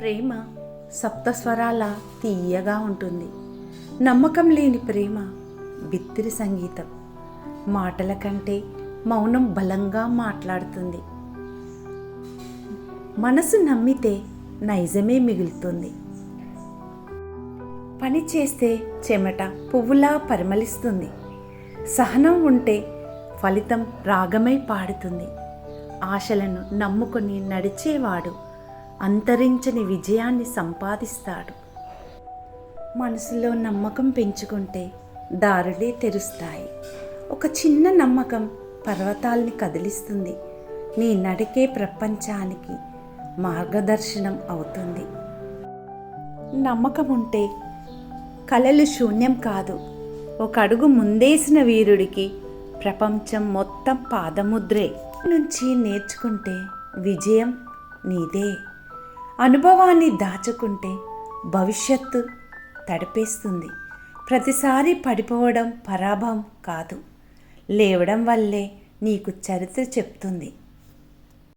ప్రేమ సప్తస్వరాల తీయగా ఉంటుంది. నమ్మకం లేని ప్రేమ బిత్తిరి సంగీతం. మాటల కంటే మౌనం బలంగా మాట్లాడుతుంది. మనసు నమ్మితే నైజమే మిగులుతుంది. పని చేస్తే చెమట పువ్వులా పరిమళిస్తుంది. సహనం ఉంటే ఫలితం రాగమై పాడుతుంది. ఆశలను నమ్ముకొని నడిచేవాడు అంతరించని విజయాన్ని సంపాదిస్తాడు. మనసులో నమ్మకం పెంచుకుంటే దారులే తెరుస్తాయి. ఒక చిన్న నమ్మకం పర్వతాల్ని కదిలిస్తుంది. నీ నడికే ప్రపంచానికి మార్గదర్శనం అవుతుంది. నమ్మకం ఉంటే కలలు శూన్యం కాదు. ఒక అడుగు ముందేసిన వీరుడికి ప్రపంచం మొత్తం పాదముద్రే. నుంచి నేర్చుకుంటే విజయం నీదే. అనుభవాన్ని దాచుకుంటే భవిష్యత్తు తడిపేస్తుంది. ప్రతిసారి పడిపోవడం పరాభం కాదు. లేవడం వల్లే నీకు చరిత్ర చెప్తుంది.